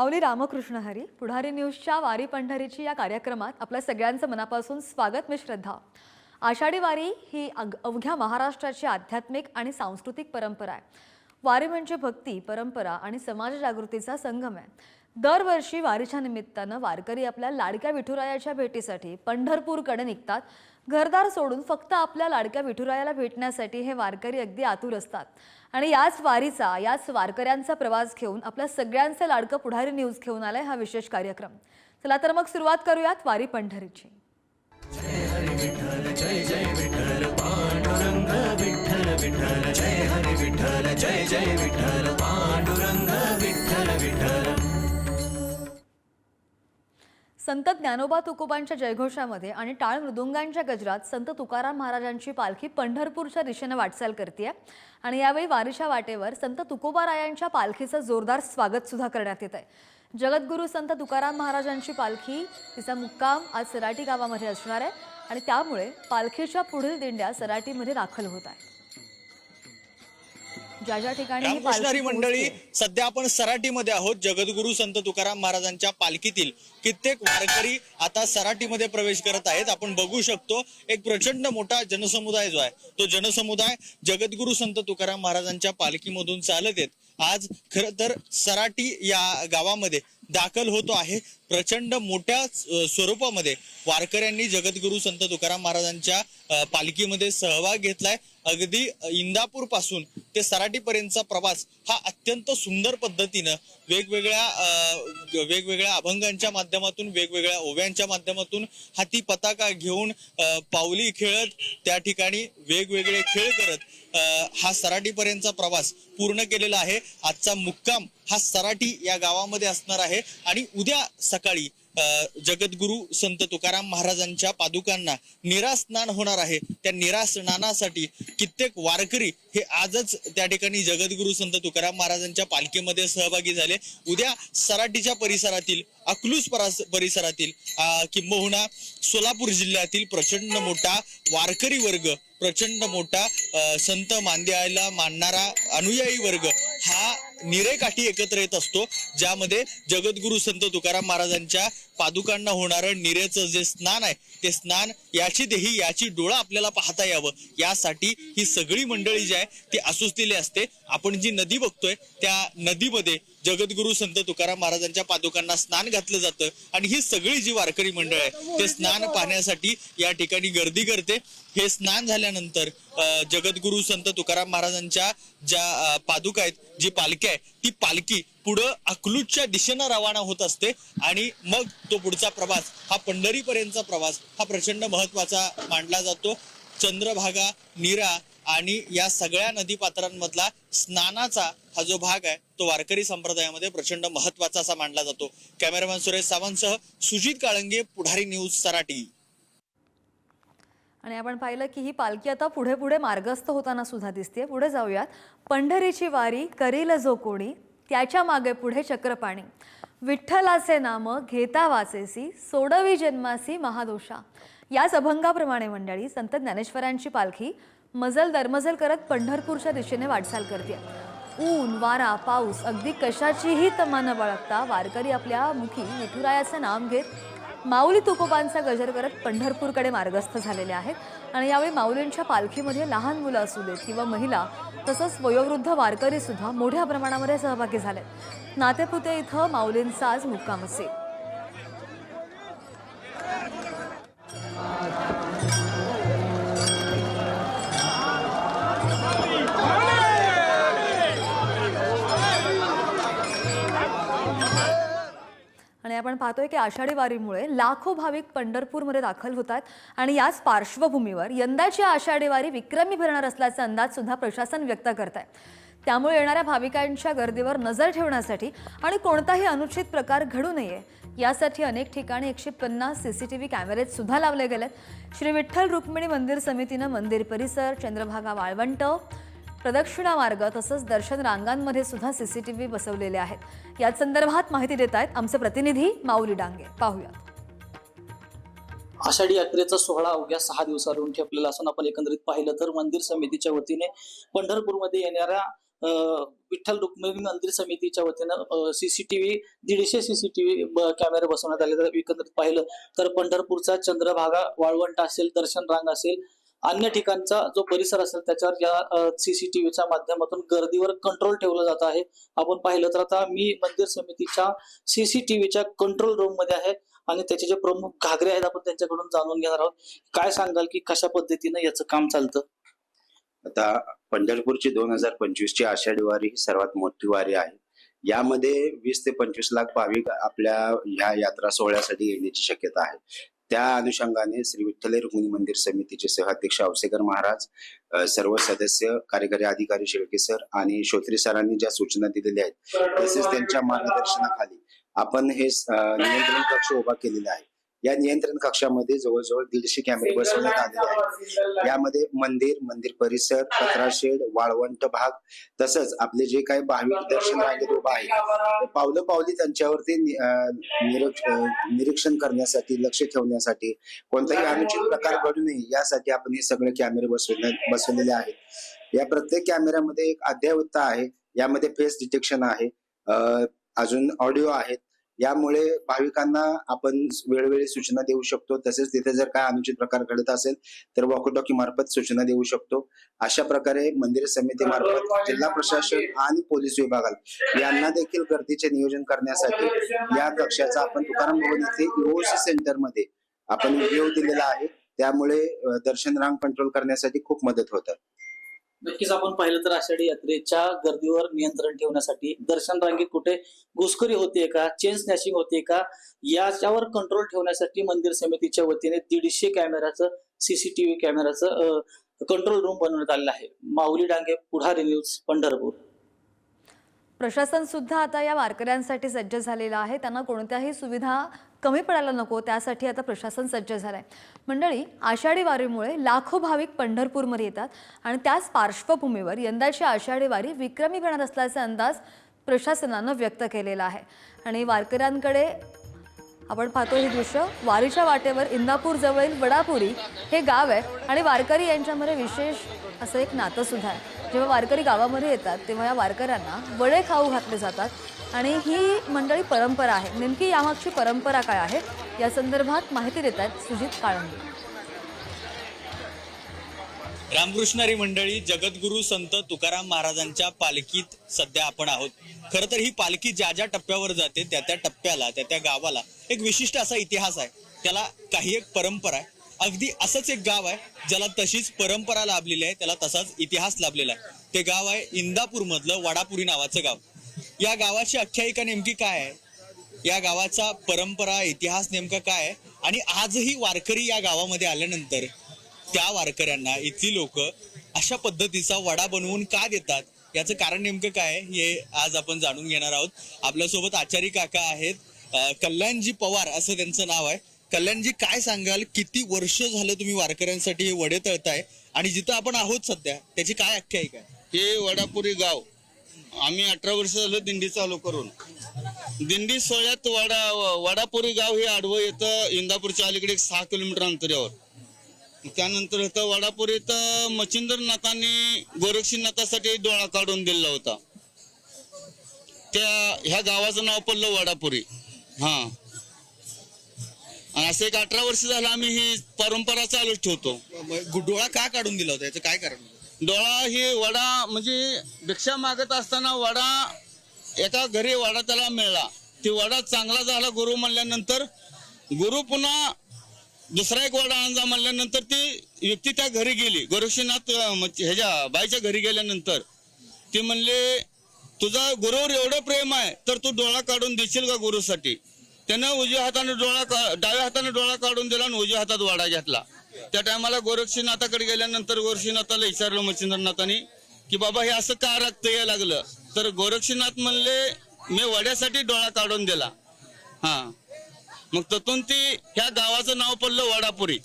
माऊली रामकृष्ण हरी पुढारी न्यूजच्या वारी पंढरीची या कार्यक्रमात आपल्या सगळ्यांचं मनापासून स्वागत मी श्रद्धा. आषाढी वारी ही अग अवघ्या महाराष्ट्राची आध्यात्मिक आणि सांस्कृतिक परंपरा आहे. वारी म्हणजे भक्ती परंपरा आणि समाज जागृतीचा संगम आहे. दरवर्षी वारीच्या निमित्तानं वारकरी आपल्या लाडक्या विठुरायाच्या भेटीसाठी पंढरपूरकडे निघतात. घरदार सोडून फक्त आपल्या लाडक्या विठुरायाला भेटण्यासाठी हे वारकरी अगदी आतुर असतात. आणि याच वारीचा याच वारकऱ्यांचा प्रवास घेऊन आपल्या सगळ्यांचे लाडकं पुढारी न्यूज घेऊन आलाय हा विशेष कार्यक्रम. चला तर मग सुरुवात करूयात वारी पंढरीची. संत ज्ञानोबा तुकोबांच्या जयघोषामध्ये आणि टाळ मृदुंगांच्या गजरात संत तुकाराम महाराजांची पालखी पंढरपूरच्या दिशेनं वाटचाल करते आणि यावेळी वारीच्या वाटेवर संत तुकोबारायांच्या पालखीचं जोरदार स्वागत सुद्धा करण्यात येत आहे जगद्गुरू संत तुकाराम महाराजांची पालखी तिचा मुक्काम आज सराटी गावामध्ये असणार आहे. आणि त्यामुळे पालखीच्या पुढील दिंड्या सराटीमध्ये दाखल होत आहेत. ज्या ज्या ठिकाणी मंडळी सध्या आपण सराटीमध्ये आहोत जगद्गुरू संत तुकाराम महाराजांच्या पालखीतील. कित्येक वारकरी आता सराटीमध्ये प्रवेश करत आहेत. आपण बघू शकतो एक प्रचंड मोठा जनसमुदाय जो आहे तो जनसमुदाय जगद्गुरू संत तुकाराम महाराजांच्या पालखीमधून चालत आहेत. आज खर तर सराटी या गावामध्ये दाखल होतो आहे. प्रचंड मोठ्या स्वरूपामध्ये वारकऱ्यांनी जगद्गुरू संत तुकाराम महाराजांच्या पालखीमध्ये सहभाग घेतलाय. अगदी इंदापूरपासून ते सराटीपर्यंतचा प्रवास हा अत्यंत सुंदर पद्धतीनं वेगवेगळ्या वेगवेगळ्या अभंगांच्या माध्यमातून वेगवेगळ्या ओव्यांच्या माध्यमातून हाती पताका घेऊन पावली खेळत त्या ठिकाणी वेगवेगळे खेळ करत हा सराटीपर्यंतचा प्रवास पूर्ण केलेला आहे. आजचा मुक्काम हा सराटी या गावामध्ये असणार आहे. आणि उद्या सकाळी जगद्गुरु संत तुकाराम महाराजांच्या पादुकांना निरास्नान होणार आहे. त्या निरास्नानासाठी कित्येक वारकरी हे आजच त्या ठिकाणी जगद्गुरु संत तुकाराम महाराजांच्या पालखीमध्ये सहभागी झाले. उद्या सराटीच्या परिसरातील अकलूज परास- परिसरातील किंबहुना सोलापूर जिल्ह्यातील प्रचंड मोठा वारकरी वर्ग प्रचंड मोठा संत मांद्याला मानणारा अनुयायी वर्ग हा निरेकाठी एकत्र येत असतो ज्यामध्ये जगद्गुरु संत तुकाराम महाराजांच्या पादुकांना होणारं निरेचं जे स्नान आहे ते स्नान याची देही याची डोळा आपल्याला पाहता यावं. यासाठी ही सगळी मंडळी जी आहे ती असुसलेली असते. आपण जी नदी बघतोय त्या नदीमध्ये जगद्गुरु संत तुकाराम महाराजांच्या पादुकांना स्नान घातलं जातं. आणि ही सगळी जी वारकरी मंडळ आहे ते स्नान पाहण्यासाठी या ठिकाणी गर्दी करते. हे स्नान झाल्यानंतर जगद्गुरु संत तुकाराम महाराजांच्या ज्या पादुका आहेत जी पालखी आहे ती पालखी पुढं अकलूजच्या दिशेनं रवाना होत असते आणि मग तो पुढचा प्रवास हा पंढरीपर्यंतचा प्रवास हा प्रचंड महत्त्वाचा मानला जातो. चंद्रभागा नीरा आणि या सगळ्या नदीपात्रांमधला स्नानाचा हा जो भाग आहे तो वारकरी संप्रदायामध्ये प्रचंड महत्त्वाचा असा मानला जातो. कॅमेरामॅन सुरेश सावंतसह सुजित काळंगे पुढारी न्यूज सराटी. आणि आपण पाहिलं की ही पालखी आता पुढे पुढे मार्गस्थ होताना सुद्धा दिसते पुढे जाऊयात. पंढरीची वारी करील जो कोणी त्याच्यामागे पुढे चक्रपाणी. विठ्ठलाचे नाम घेता वाचेसी सोडवी जन्मासी महादोषा. याच अभंगाप्रमाणे मंडळी संत ज्ञानेश्वरांची पालखी मजल दरमजल करत पंढरपूरच्या दिशेने वाटचाल करते. ऊन वारा पाऊस अगदी कशाचीही तमा न बाळगता वारकरी आपल्या मुखी विठुरायाचं नाम घेत माऊली तुकोबांचा गजर करत पंढरपूरकडे मार्गस्थ झालेले आहेत. आणि यावेळी माऊलींच्या पालखीमध्ये लहान मुलं असू देत किंवा महिला तसंच वयोवृद्ध वारकरीसुद्धा मोठ्या प्रमाणामध्ये सहभागी झालेत. नातेपुते इथं माऊलींचा आज मुक्काम असेल. आपण पाहतोय की आषाढी वारीमुळे लाखो भाविक पंढरपूरमध्ये दाखल होत आहेत आणि याच पार्श्वभूमीवर यंदाची आषाढी वारी विक्रमी भरणार असल्याचा अंदाज सुद्धा प्रशासन व्यक्त करत आहे त्यामुळे येणाऱ्या भाविकांच्या गर्दीवर नजर ठेवण्यासाठी आणि कोणताही अनुचित प्रकार घडू नये यासाठी अनेक ठिकाणी एकशे पन्नास सी सी टी कॅमेरे सुद्धा लावले गेलेत. श्री विठ्ठल रुक्मिणी मंदिर समितीनं मंदिर परिसर चंद्रभागा वाळवंट प्रदक्षिणा मार्ग तसंच दर्शन रांगांमध्ये सुद्धा सीसीटीव्ही बसवलेले आहेत. याच संदर्भात माहिती देत आहेत आमचे प्रतिनिधी माऊली डांगे. पाहूयात. आषाढी यात्रेचा सोहळा अवघ्या सहा दिवसावरून ठेपलेला असून आपण एकंदरीत पाहिलं तर मंदिर समितीच्या वतीने पंढरपूरमध्ये येणाऱ्या अं, विठ्ठल रुक्मिणी मंदिर समितीच्या वतीनं सीसीटीव्ही दीडशे सीसीटीव्ही कॅमेरे बसवण्यात आले. तर एकंदरीत पाहिलं तर पंढरपूरचा चंद्रभागा वाळवंट असेल दर्शन रांग असेल अन्य ठिकाणचा जो परिसर असेल त्याच्यावर या सीसीटीव्हीच्या माध्यमातून गर्दीवर कंट्रोल ठेवलं जात आहे. आपण पाहिलं तर आता मी मंदिर समितीच्या सीसीटीव्हीच्या कंट्रोल रूममध्ये आहे आणि त्याचे जे प्रमुख घागरे आहेत आपण त्यांच्याकडून जाणून घेणार आहोत. काय सांगाल की कशा पद्धतीनं याचं काम चालतं? आता पंढरपूरची दोन हजार पंचवीस ची आषाढी वारी ही सर्वात मोठी वारी आहे. यामध्ये वीस ते पंचवीस लाख भाविक आपल्या ह्या यात्रा सोहळ्यासाठी येण्याची शक्यता आहे. त्या अनुषंगाने श्री विठ्ठल रुक्मिणी मंदिर समितीचे सहअध्यक्ष आवसेकर महाराज सर्व सदस्य कार्यकारी अधिकारी शेळके सर आणि श्रोत्री सरांनी ज्या सूचना दिलेल्या आहेत तसेच त्यांच्या मार्गदर्शनाखाली आपण हे नियंत्रण कक्ष उभा केलेला आहे. या नियंत्रण कक्षामध्ये जवळजवळ दीडशे कॅमेरे बसवण्यात आलेले आहेत. यामध्ये मंदिर मंदिर परिसर कचरा शेड वाळवंट भाग तसंच आपले जे काही भाविक दर्शन रांगेत उभा आहे पावलं पावली त्यांच्यावरती निरीक्षण करण्यासाठी लक्ष ठेवण्यासाठी कोणताही अनुचित प्रकार घडू नये यासाठी आपण हे सगळे कॅमेरे बसवण्या बसवलेले आहेत. या प्रत्येक कॅमेऱ्यामध्ये एक अद्ययावतता आहे. यामध्ये फेस डिटेक्शन आहे. अजून ऑडिओ आहेत. यामुळे भाविकांना आपण वेळोवेळी सूचना देऊ शकतो. तसेच तिथे जर काय अनुचित प्रकार घडत असेल तर वॉकोटॉकी मार्फत सूचना देऊ शकतो. अशा प्रकारे मंदिर समितीमार्फत जिल्हा प्रशासन आणि पोलीस विभागाला यांना देखील गर्दीचे नियोजन करण्यासाठी या कक्षाचा आपण तुकाराम भवन येथे ओसी सेंटरमध्ये आपण व्हिडिओ दिलेला आहे. त्यामुळे दर्शन रांग कंट्रोल करण्यासाठी खूप मदत होतं. नक्कीच आपण पाहिलं तर आषाढी यात्रेच्या गर्दीवर नियंत्रण ठेवण्यासाठी दर्शन रांगेत कुठे घुसखोरी होते का? चेन स्नॅशिंग होते का? याच्यावर कंट्रोल ठेवण्यासाठी मंदिर समितीच्या वतीने दीडशे कॅमेराचं सीसीटीव्ही कॅमेराचं कंट्रोल रूम बनवण्यात आलेलं आहे. माऊली डांगे पुढारी न्यूज पंढरपूर. प्रशासन सुद्धा आता या वारकऱ्यांसाठी सज्ज झालेलं आहे. त्यांना कोणत्याही सुविधा कमी पडायला नको त्यासाठी आता प्रशासन सज्ज झालं आहे मंडळी आषाढी वारीमुळे लाखो भाविक पंढरपूरमध्ये येतात आणि त्याच पार्श्वभूमीवर यंदाची आषाढी वारी विक्रमी घेणार असल्याचा अंदाज प्रशासनानं व्यक्त केलेला आहे. आणि वारकऱ्यांकडे आपण पाहतो हे दृश्य वारीच्या वाटेवर इंदापूर जवळील वडापुरी हे गाव आहे आणि वारकरी यांच्यामध्ये विशेष असं एक नातं सुद्धा आहे. जेव्हा वारकरी गावामध्ये येतात तेव्हा या वारकऱ्यांना वडे खाऊ घातले जातात. आणि ही मंडळी परंपरा आहे. नेमकी यामागची परंपरा काय आहे? या संदर्भात माहिती देत आहेत सुजित काळंबी. रामकृष्णारी मंडळी जगद्गुरु संत तुकाराम महाराजांच्या पालखीत सध्या आपण आहोत. खर तर ही पालखी ज्या ज्या टप्प्यावर जाते त्या त्या टप्प्याला त्या त्या गावाला एक विशिष्ट असा इतिहास आहे. त्याला काही एक परंपरा आहे. अगदी असंच एक गाव आहे ज्याला तशीच परंपरा लाभलेली आहे त्याला तसाच इतिहास लाभलेला आहे. ते गाव आहे इंदापूरमधलं वडापुरी नावाचं गाव. या गावाची आख्यायिका नेमकी काय आहे? या गावाचा परंपरा इतिहास नेमका काय आहे? आणि आजही वारकरी या गावामध्ये आल्यानंतर त्या वारकऱ्यांना इथली लोक अशा पद्धतीचा वडा बनवून का देतात? याचं कारण नेमकं काय हे आज आपण जाणून घेणार आहोत. आपल्यासोबत आचारी काका आहेत कल्याणजी पवार असं त्यांचं नाव आहे. कल्याणजी काय सांगाल? किती वर्ष झालं तुम्ही वारकऱ्यांसाठी हे वडे तळताय? आणि जिथं आपण आहोत सध्या त्याची काय आख्यायिका आहे हे वडापुरी गाव. आम्ही अठरा वर्ष झालं दिंडी चालू करून. दिंडी सोहळ्यात वडा वडापुरी गाव हे आडवं येतं इंदापूरच्या अलीकडे एक सहा किलोमीटर अंतरावर. त्यानंतर इथं वडापुरी इथं मच्छिंद्रनाथांनी गोरक्षीनाथासाठी डोळा काढून दिलेला होता. त्या ह्या गावाचं नाव पडलं वडापुरी. हा. असं एक अठरा वर्ष झालं आम्ही ही परंपरा चालूच ठेवतो. मग डोळा का काढून दिला होता? याचं काय कारण? डोळा हे वडा म्हणजे भिक्षा मागत असताना वडा एका घरी वडा त्याला मिळाला. ते वडा चांगला झाला गुरु म्हणल्यानंतर. गुरु पुन्हा दुसरा एक वडा आणजा म्हणल्यानंतर ती व्यक्ती त्या घरी गेली. गोरक्षनाथ म्हणजे ह्याच्या बाईच्या घरी गेल्यानंतर. ते म्हणले तुझा गुरुवर एवढं प्रेम आहे तर तू डोळा काढून देशील का गुरुसाठी? त्यानं उजव्या हाताने डोळा डाव्या हाताने डोळा काढून दिला आणि उजव्या हातात वाडा घेतला. त्या टायमाला गोरक्षनाथाकडे गेल्यानंतर गोरक्षनाथाला विचारलं मच्छिंद्रनाथांनी की बाबा हे असं का रक्त यायला लागलं. तर गोरक्षनाथ म्हणले मी वड्यासाठी डोळा काढून दिला. हा. मग ततून ती ह्या गावाचं नाव पडलं वडापुरी.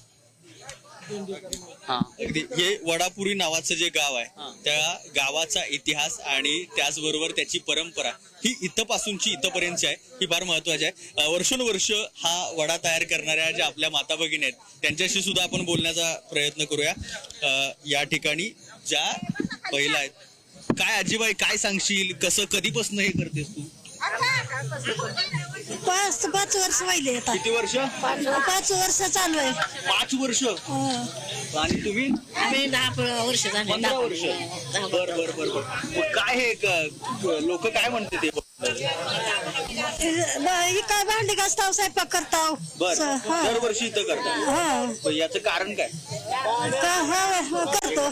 हा. अगदी. हे वडापुरी नावाचं जे गाव आहे त्या गावाचा इतिहास आणि त्याचबरोबर त्याची परंपरा ही इथपासूनची इथपर्यंतची आहे ही फार महत्वाची आहे. वर्षानुवर्ष हा वडा तयार करणाऱ्या ज्या आपल्या माता भगिनी आहेत त्यांच्याशी सुद्धा आपण बोलण्याचा प्रयत्न करूया. अं, या ठिकाणी ज्या महिला आहेत काय आजीबाई काय सांगशील कसं कधीपासून हे करतेस तू? पाच पाच वर्ष आता. किती वर्ष? पाच वर्ष चालू आहे. पाच वर्ष? आणि तुम्ही? आम्ही दहा वर्ष झाले. पंधरा वर्ष. बर बर बर बर. मग काय हे लोक काय म्हणते ते ही काय भांडी घासताव स्वयंपाक करताव? बर. स- हा. दरवर्षी इथं करतात हा. पण याचं कारण काय? का- हा, करतो.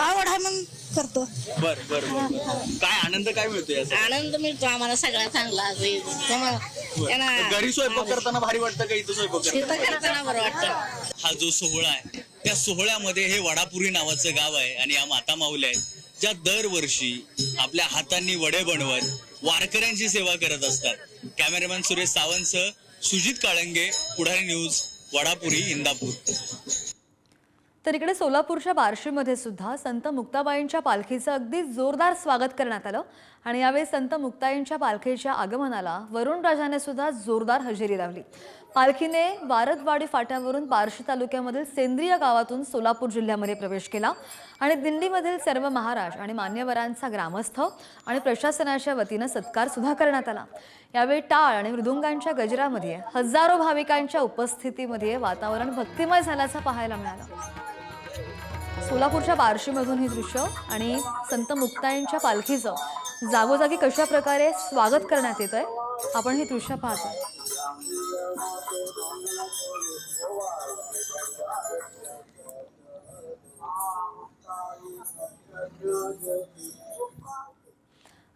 आवड आहे मग? करतो. बर बर बर. काय आनंद काय मिळतो आनंद मिळतो आम्हाला सगळा चांगला. जे- त्यामुळं त्यांना घरी स्वयंपाक करताना भारी वाटतं का इथं स्वयंपाक करताना? तिथं करताना बरं वाटतं. हा जो सोहळा आहे त्या सोहळ्यामध्ये हे वडापुरी नावाचं गाव आहे आणि या माता माऊल्या आहेत ज्या दरवर्षी आपल्या हातांनी वडे बनवत वारकऱ्यांची सेवा करत असतात. कॅमेरामॅन सुरेश सावंतसह सुजित काळंगे पुढारी न्यूज वडापुरी इंदापूर. तर इकडे सोलापूरच्या बार्शीमध्ये सुद्धा संत मुक्ताबाईंच्या पालखीचं अगदी जोरदार स्वागत करण्यात आलं. आणि यावेळी संत मुक्ताईंच्या पालखीच्या आगमनाला वरुण राजाने सुद्धा जोरदार हजेरी लावली. पालखीने वारदवाडी फाट्यावरून बार्शी तालुक्यामधील सेंद्रिय गावातून सोलापूर जिल्ह्यामध्ये प्रवेश केला आणि दिल्लीमधील सर्व महाराज आणि मान्यवरांचा ग्रामस्थ आणि प्रशासनाच्या वतीनं सत्कार सुद्धा करण्यात आला. यावेळी टाळ आणि मृदुंगांच्या गजरामध्ये हजारो भाविकांच्या उपस्थितीमध्ये वातावरण भक्तिमय झाल्याचं पाहायला मिळालं. सोलापूरच्या बार्शीमधून हे दृश्य आणि संत मुक्ताईंच्या पालखीचं जागोजागी कशा प्रकारे स्वागत करण्यात येत आहे आपण ही दृश्य पाहतो.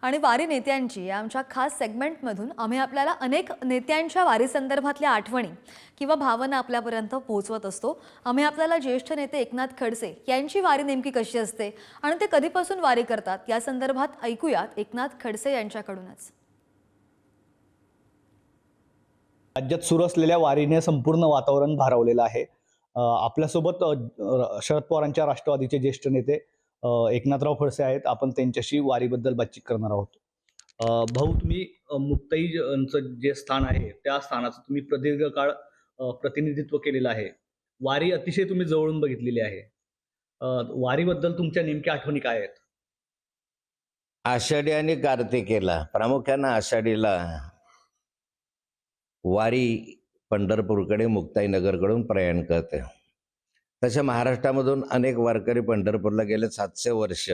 आणि वारी नेत्यांची या आमच्या खास सेगमेंटमधून आम्ही आपल्याला अनेक नेत्यांच्या वारीसंदर्भातल्या आठवणी किंवा भावना आपल्यापर्यंत पोहोचवत असतो. आम्ही आपल्याला ज्येष्ठ नेते एकनाथ खडसे यांची वारी नेमकी कशी असते आणि ते कधीपासून वारी करतात या संदर्भात ऐकूयात एकनाथ खडसे यांच्याकडूनच. राज्यात सुरू असलेल्या वारीने संपूर्ण वातावरण भारावलेलं आहे. आपल्यासोबत शरद पवारांच्या राष्ट्रवादीचे ज्येष्ठ नेते एकनाथराव खडसे आहेत. आपण त्यांच्याशी वारीबद्दल बातचीत करणार आहोत. भाऊ तुम्ही अ, मुक्ताईचं जे स्थान आहे त्या स्थानाचं तुम्ही प्रदीर्घ काळ प्रतिनिधित्व केलेलं आहे. वारी अतिशय तुम्ही जवळून बघितलेली आहे. वारीबद्दल तुमच्या नेमक्या आठवणी काय आहेत? आषाढी आणि कार्तिकेला प्रामुख्यानं आषाढीला वारी पंढरपूरकडे मुक्ताईनगरकडून प्रयाण करते. तसे महाराष्ट्रामधून अनेक वारकरी पंढरपूरला गेले सातशे वर्ष.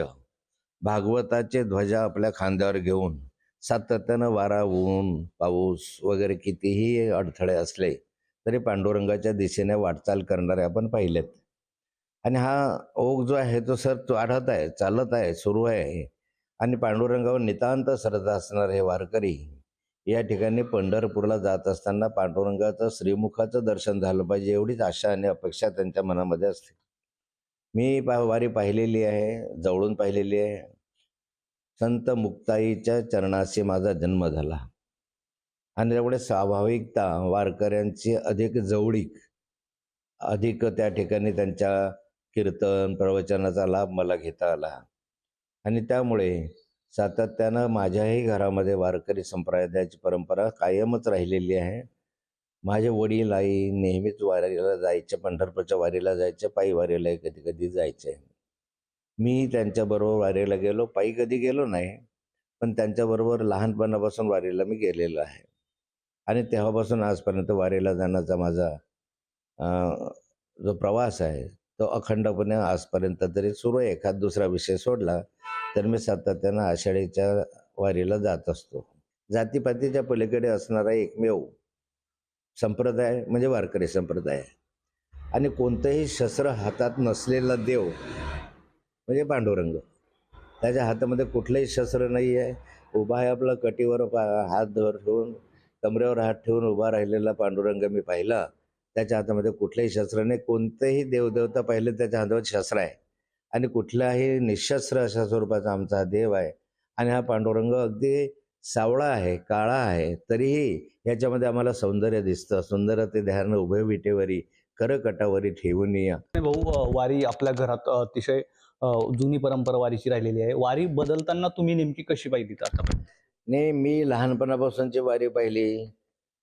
भागवताचे ध्वजा आपल्या खांद्यावर घेऊन सातत्यानं वारा ऊन पाऊस वगैरे कितीही अडथळे असले तरी पांडुरंगाच्या दिशेने वाटचाल करणारे आपण पाहिलेत. आणि हा ओघ जो आहे तो सर वाढत आहे चालत आहे सुरू आहे. आणि पांडुरंगावर नितांत श्रद्धा असणारे हे वारकरी या ठिकाणी पंढरपूरला जात असताना पांडुरंगाचं श्रीमुखाचं दर्शन झालं पाहिजे एवढीच आशा आणि अपेक्षा त्यांच्या मनामध्ये असते. मी पा वारी पाहिलेली आहे जवळून पाहिलेली आहे. संत मुक्ताईच्या चरणाशी माझा जन्म झाला. आणि त्यामुळे स्वाभाविकता वारकऱ्यांची अधिक जवळीक अधिक त्या ठिकाणी त्यांच्या कीर्तन प्रवचनाचा लाभ मला घेता आला. आणि त्यामुळे सातत्यानं माझ्याही घरामध्ये वारकरी संप्रदायाची परंपरा कायमच राहिलेली आहे. माझे वडील आई नेहमीच वारीला जायचे पंढरपूरच्या वारीला जायचे पायी वारीला कधी कधी जायचे. मी त्यांच्याबरोबर वारीला गेलो पायी कधी गेलो नाही पण त्यांच्याबरोबर लहानपणापासून वारीला मी गेलेलो आहे. आणि तेव्हापासून आजपर्यंत वारीला जाण्याचा माझा जो प्रवास आहे तो अखंडपणे आजपर्यंत तरी सुरू आहे. एखाद दुसरा विषय सोडला तर मी सातत्यानं आषाढीच्या वारीला जात असतो. जातीपातीच्या पलीकडे असणारा एकमेव संप्रदाय म्हणजे वारकरी संप्रदाय. आणि कोणतंही शस्त्र हातात नसलेला देव म्हणजे पांडुरंग. त्याच्या हातामध्ये कुठलंही शस्त्र नाही आहे उभा आहे आपला कटीवर पा- हात धर ठेवून कमरेवर हात ठेवून उभा राहिलेला पांडुरंग मी पाहिला. त्याच्या हातामध्ये कुठलंही शस्त्र नाही. कोणतेही देवदेवता पाहिले त्याच्या हातावर शस्त्र आहे. आणि कुठल्याही निशस्त्र अशा स्वरूपाचा आमचा हा देव आहे. आणि हा पांडुरंग अगदी सावळा आहे काळा आहे तरीही याच्यामध्ये आम्हाला सौंदर्य दिसतं. सुंदर ते ध्यान उभय विटेवरी करकटावरी ठेवून या. भाऊ वारी आपल्या घरात अतिशय जुनी परंपरा वारीची राहिलेली आहे. वारी बदलताना तुम्ही नेमकी कशी पाहिली आता? नाही मी लहानपणापासूनची वारी पाहिली.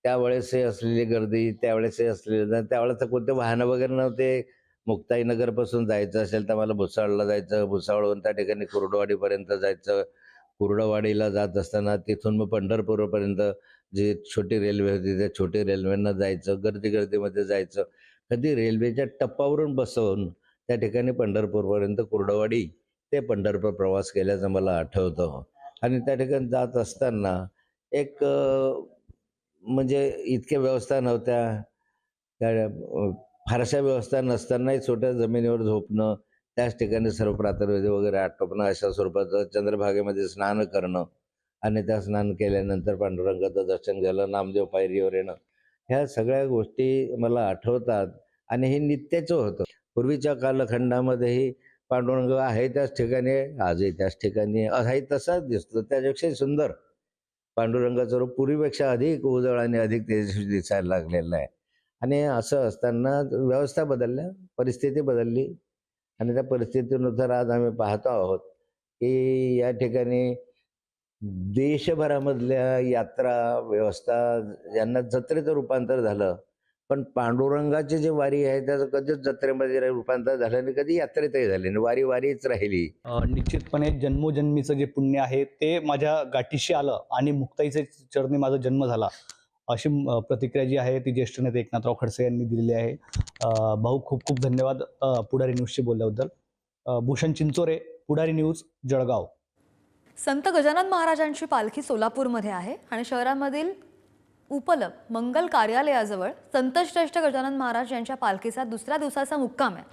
त्यावेळेस असलेली गर्दी त्यावेळेस असलेली त्यावेळेस तर कोणते वाहनं वगैरे नव्हते. मुक्ताईनगरपासून जायचं असेल तर मला भुसावळला जायचं. भुसावळहून त्या ठिकाणी कुर्डवाडीपर्यंत जायचं. कुर्डवाडीला जात असताना तिथून मग पंढरपूरपर्यंत जी छोटी रेल्वे होती त्या छोटी रेल्वेनं जायचं. गर्दी गर्दीमध्ये जायचं. कधी रेल्वेच्या टप्पावरून बसवून त्या ठिकाणी पंढरपूरपर्यंत कुर्डवाडी ते पंढरपूर प्रवास केल्याचं मला आठवतं. आणि त्या ठिकाणी जात असताना एक म्हणजे इतक्या व्यवस्था नव्हत्या. त्या फारशा व्यवस्था नसतानाही छोट्या जमिनीवर झोपणं त्याच ठिकाणी सर्व प्रातर्वेदी वगैरे आटोपणं अशा स्वरूपाचं चंद्रभागेमध्ये स्नान करणं आणि त्या स्नान केल्यानंतर पांडुरंगाचं दर्शन घ्यायला नामदेव पायरीवर येणं. ह्या सगळ्या गोष्टी मला आठवतात आणि हे नित्याचं होतं. पूर्वीच्या कालखंडामध्येही पांडुरंग आहे त्याच ठिकाणी आजही त्याच ठिकाणी आहे तसाच दिसतो. त्याच्यापेक्षाही सुंदर. पांडुरंगाचं रूप पूर्वीपेक्षा अधिक उजळ आणि अधिक तेजस्वी दिसायला लागलेलं आहे. आणि असं असताना व्यवस्था बदलल्या परिस्थिती बदलली. आणि त्या परिस्थितीनुसार आज आम्ही पाहतो आहोत की या ठिकाणी देशभरामधल्या यात्रा व्यवस्था यांना जत्रेचं रूपांतर झालं. पण पांडुरंगाची जी वारी आहे त्याचं कधीच जत्रेमध्ये रूपांतर झालं आणि कधी यात्रेतही झाले नाही. वारी वारीच राहिली. निश्चितपणे जन्मोजन्मीचं जे पुण्य आहे ते माझ्या गाठीशी आलं आणि मुक्ताईचे चरणी माझा जन्म झाला. अशी प्रतिक्रिया जी आहे ती ज्येष्ठ नेते एकनाथराव खडसे यांनी दिलेली आहे. भाऊ खूप खूप धन्यवाद पुढारी न्यूजशी बोलल्याबद्दल. भूषण चिंचोरे पुढारी न्यूज जळगाव. संत गजानन महाराजांची पालखी सोलापूरमध्ये आहे आणि शहरामधील उपलब मंगल कार्यालयाजवळ संतश्रेष्ठ गजानन महाराज यांच्या पालखीचा दुसऱ्या दिवसाचा मुक्काम आहे.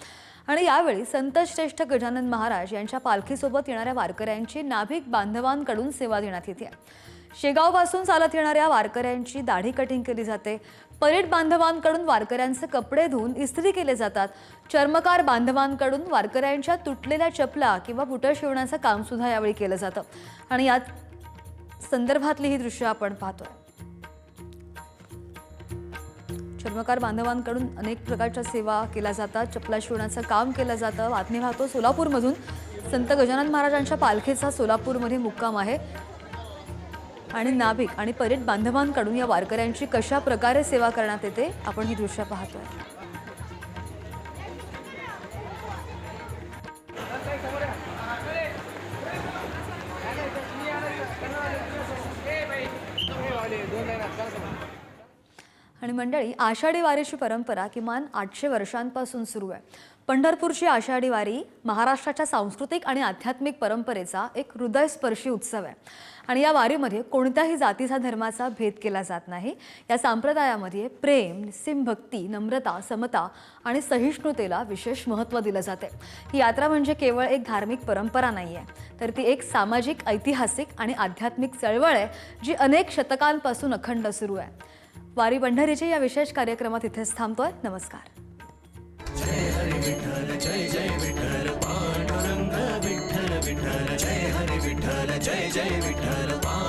आणि यावेळी संतश्रेष्ठ गजानन महाराज यांच्या पालखीसोबत येणाऱ्या वारकऱ्यांची नाभिक बांधवांकडून सेवा देण्यात येते. शेगावपासून चालत येणाऱ्या वारकऱ्यांची दाढी कटिंग केली जाते. परेड बांधवांकडून वारकऱ्यांचे कपडे धुवून इस्त्री केले जातात. चर्मकार बांधवांकडून वारकऱ्यांच्या तुटलेल्या चपला किंवा बुटं शिवण्याचं कामसुद्धा यावेळी केलं जातं. आणि यात संदर्भातली ही दृश्य आपण पाहतोय. चर्मकार बांधवांकडून अनेक प्रकारच्या सेवा केल्या जातात. चपला शिवण्याचं काम केलं जातं. बातमी पाहतो सोलापूरमधून. संत गजानन महाराजांच्या पालखीचा सोलापूरमध्ये मुक्काम आहे. आणि नाभिक आणि परेड बांधवांकडून या वारकऱ्यांची कशा प्रकारे सेवा करण्यात येते आपण ही दृश्य पाहतोय. आणि मंडळी आषाढी वारीची परंपरा किमान आठशे वर्षांपासून सुरू आहे. पंढरपूरची आषाढी वारी महाराष्ट्राच्या सांस्कृतिक आणि आध्यात्मिक परंपरेचा एक हृदयस्पर्शी उत्सव आहे. आणि या वारीमध्ये कोणत्याही जातीचा धर्माचा भेद केला जात नाही. या संप्रदायामध्ये प्रेम सिमभक्ती नम्रता समता आणि सहिष्णुतेला विशेष महत्त्व दिलं जाते. ही यात्रा म्हणजे केवळ एक धार्मिक परंपरा नाही आहे तर ती एक सामाजिक ऐतिहासिक आणि आध्यात्मिक चळवळ आहे जी अनेक शतकांपासून अखंड सुरू आहे. वारी पंढरीचे या विशेष कार्यक्रमात इथेच थांबतोय. नमस्कार. जय जय विठ्ठल